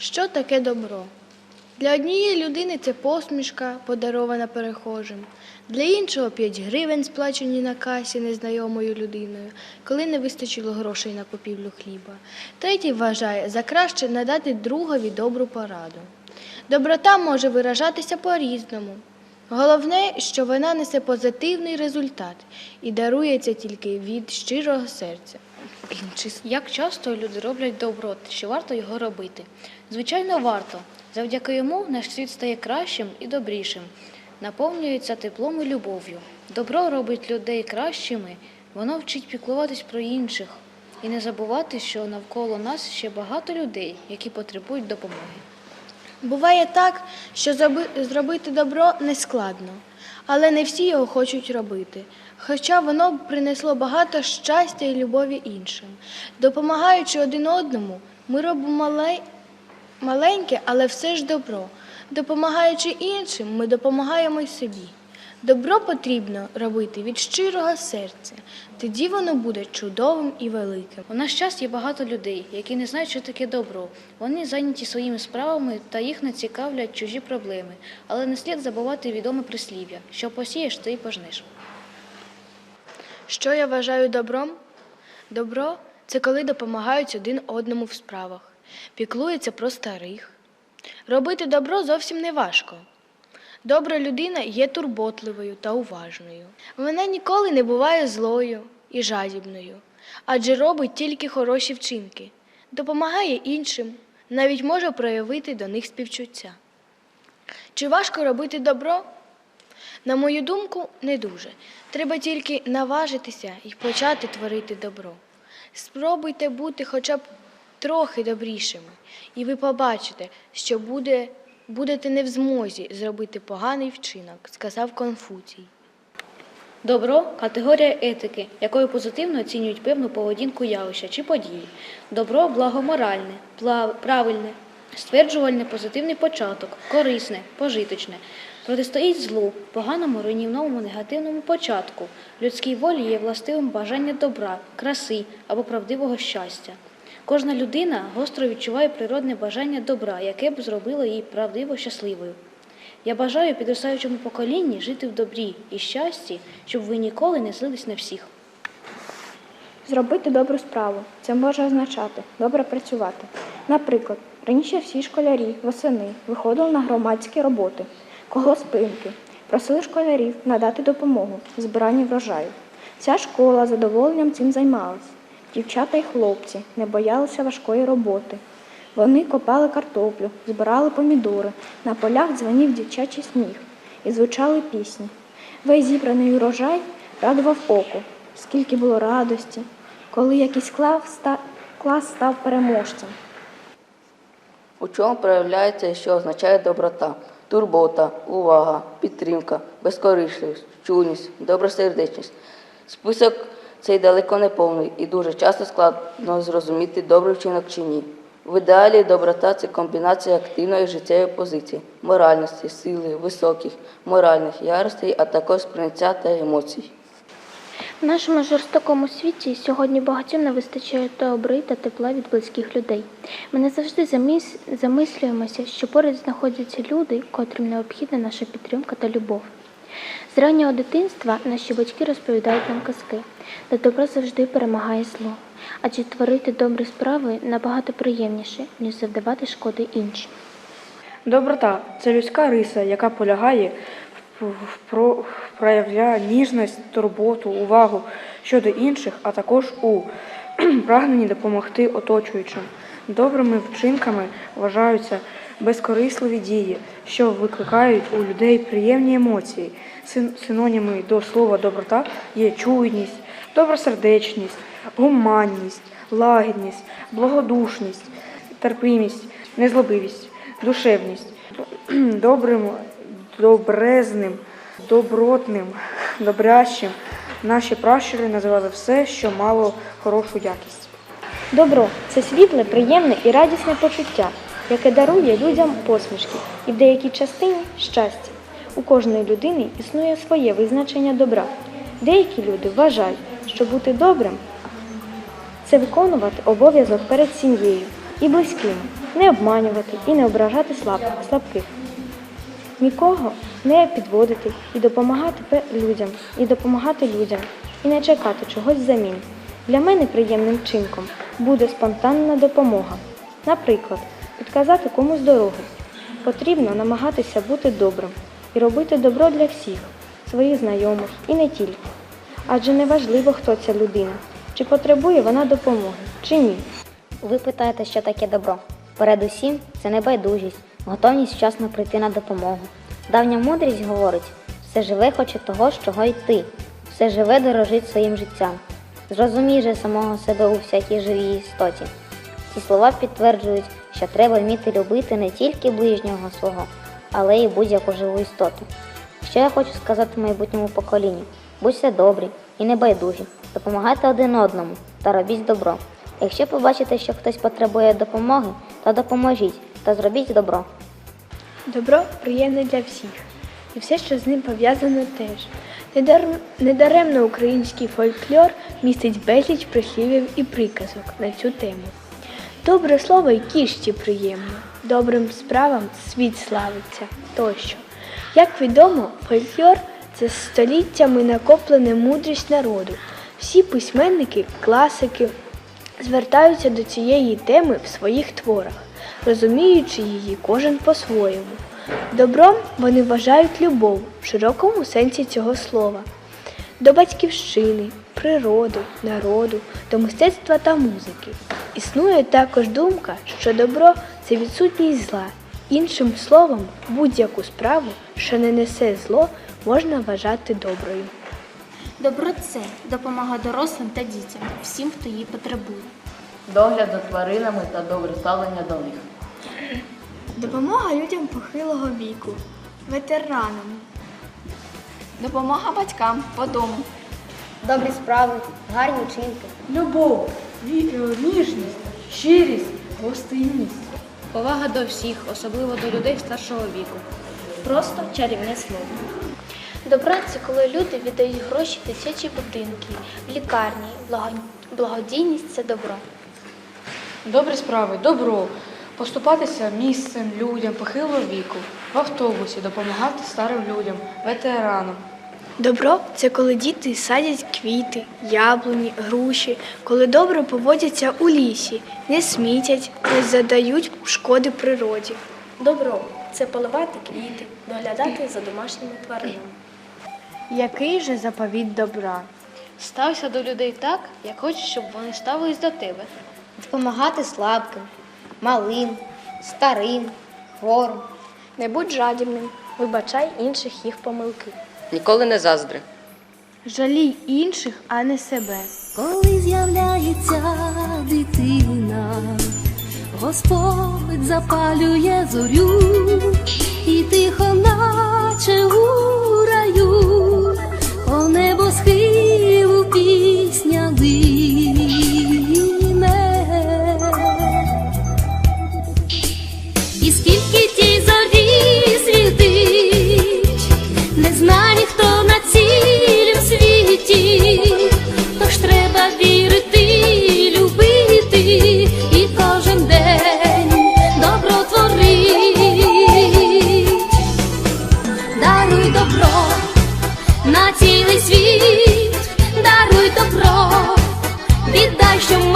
Що таке добро? Для однієї людини це посмішка, подарована перехожим, для іншого 5 гривень, сплачені на касі незнайомою людиною, коли не вистачило грошей на купівлю хліба. Третій вважає за краще надати другові добру пораду. Доброта може виражатися по-різному. Головне, що вона несе позитивний результат і дарується тільки від щирого серця. Як часто люди роблять добро, чи варто його робити? Звичайно, варто. Завдяки йому наш світ стає кращим і добрішим, наповнюється теплом і любов'ю. Добро робить людей кращими, воно вчить піклуватись про інших і не забувати, що навколо нас ще багато людей, які потребують допомоги. Буває так, що зробити добро нескладно, але не всі його хочуть робити. Хоча воно б принесло багато щастя і любові іншим. Допомагаючи один одному, ми робимо мале- маленьке, але все ж добро. Допомагаючи іншим, ми допомагаємо й собі. Добро потрібно робити від щирого серця, тоді воно буде чудовим і великим. У наш час є багато людей, які не знають, що таке добро. Вони зайняті своїми справами та їх не цікавлять чужі проблеми. Але не слід забувати відоме прислів'я, що посієш, то й пожнеш. Що я вважаю добром? Добро це коли допомагають один одному в справах, піклуються про старих. Робити добро зовсім не важко. Добра людина є турботливою та уважною. Вона ніколи не буває злою і жадібною, адже робить тільки хороші вчинки, допомагає іншим, навіть може проявити до них співчуття. Чи важко робити добро? На мою думку, не дуже. Треба тільки наважитися і почати творити добро. Спробуйте бути хоча б трохи добрішими, і ви побачите, що буде, будете не в змозі зробити поганий вчинок, сказав Конфуцій. Добро категорія етики, якою позитивно оцінюють певну поведінку явища чи події. Добро благоморальне, правильне, стверджувальне позитивний початок, корисне, пожиточне. Протистоїть злу, поганому, руйнівному, негативному початку. Людській волі є властивим бажання добра, краси або правдивого щастя. Кожна людина гостро відчуває природне бажання добра, яке б зробило її правдиво щасливою. Я бажаю підростаючому поколінні жити в добрі і щасті, щоб ви ніколи не злились на всіх. Зробити добру справу це може означати добре працювати. Наприклад, раніше всі школярі восени виходили на громадські роботи, колгоспинки, просили школярів надати допомогу збиранні врожаю. Вся школа задоволенням цим займалась. Дівчата і хлопці не боялися важкої роботи. Вони копали картоплю, збирали помідори, на полях дзвонів дівчачий сміх і звучали пісні. Весь зібраний урожай радував око, скільки було радості, коли якийсь клас став переможцем. У чому проявляється і що означає доброта, турбота, увага, підтримка, безкорисливість, чуйність, добросердечність. Список цей далеко не повний і дуже часто складно зрозуміти, добрий вчинок чи ні. В ідеалі доброта це комбінація активної життєвої позиції, моральності, сили, високих, моральних яростей, а також сприйняття та емоцій. В нашому жорстокому світі сьогодні багатьом не вистачає добри та тепла від близьких людей. Ми не завжди заміс... замислюємося, що поряд знаходяться люди, котрим необхідна наша підтримка та любов. З раннього дитинства наші батьки розповідають нам казки, де добро завжди перемагає зло, адже творити добрі справи набагато приємніше, ніж завдавати шкоди іншим. Доброта це людська риса, яка полягає в, в, про- проявля ніжність, турботу, увагу щодо інших, а також у прагненні допомогти оточуючим. Добрими вчинками вважаються безкорисливі дії, що викликають у людей приємні емоції. Синоніми до слова доброта є чуйність, добросердечність, гуманність, лагідність, благодушність, терпимість, незлобивість, душевність, добрим, добрезним, добротним, добрячим. Наші пращури називали все, що мало хорошу якість. Добро це світле, приємне і радісне почуття, яке дарує людям посмішки і в деякій частині щастя. У кожної людини існує своє визначення добра. Деякі люди вважають, що бути добрим це виконувати обов'язок перед сім'єю і близькими, не обманювати і не ображати слаб, слабких. Нікого не підводити і допомагати людям, і допомагати людям, і не чекати чогось взамін. Для мене приємним чинком буде спонтанна допомога. Наприклад, підказати комусь дорогу. Потрібно намагатися бути добрим і робити добро для всіх, своїх знайомих і не тільки. Адже не важливо, хто ця людина, чи потребує вона допомоги, чи ні. Ви питаєте, що таке добро? Передусім, це небайдужість, готовність вчасно прийти на допомогу. Давня мудрість говорить, все живе хоче того, з чого йти, все живе дорожить своїм життям. Зрозумій же самого себе у всякій живій істоті. Ці слова підтверджують, що треба вміти любити не тільки ближнього свого, але й будь-яку живу істоту. Що я хочу сказати майбутньому поколінню? Будьте добрі і небайдужі, допомагайте один одному та робіть добро. Якщо побачите, що хтось потребує допомоги, то допоможіть та зробіть добро. Добро приємне для всіх, і все, що з ним пов'язано, теж. Недар- Недаремно український фольклор містить безліч прислів'їв і приказок на цю тему. Добре слово й кішці приємно, добрим справам світ славиться тощо. Як відомо, фольклор це століттями накоплена мудрість народу. Всі письменники, класики звертаються до цієї теми в своїх творах, розуміючи її кожен по-своєму. Добром вони вважають любов в широкому сенсі цього слова, до батьківщини, природи, народу, до мистецтва та музики. Існує також думка, що добро це відсутність зла. Іншим словом, будь-яку справу, що не несе зло, можна вважати доброю. Добро це допомога дорослим та дітям, всім, хто її потребує. Догляд за тваринами та добре ставлення до них. Допомога людям похилого віку, ветеранам. Допомога батькам по дому. Добрі справи, гарні вчинки. Любов, ніжність, щирість, гостинність. Повага до всіх, особливо до людей старшого віку. Просто чарівне слово. Добро це коли люди віддають гроші в дитячі будинки, в лікарні. Благодійність це добро. Добрі справи, добро. Поступатися місцем людям похилого віку, в автобусі, допомагати старим людям, ветеранам. Добро це коли діти садять квіти, яблуні, груші, коли добре поводяться у лісі, не смітять, не задають шкоди природі. Добро це поливати квіти, доглядати за домашніми тваринами. Який же заповіт добра? Стався до людей так, як хочеш, щоб вони ставились до тебе. Допомагати слабким, малим, старим, хворим. Не будь жадібним, вибачай інших їх помилки. Ніколи не заздри. Жалій інших, а не себе. Коли з'являється дитина, Господь запалює зорю і тихо, раю, що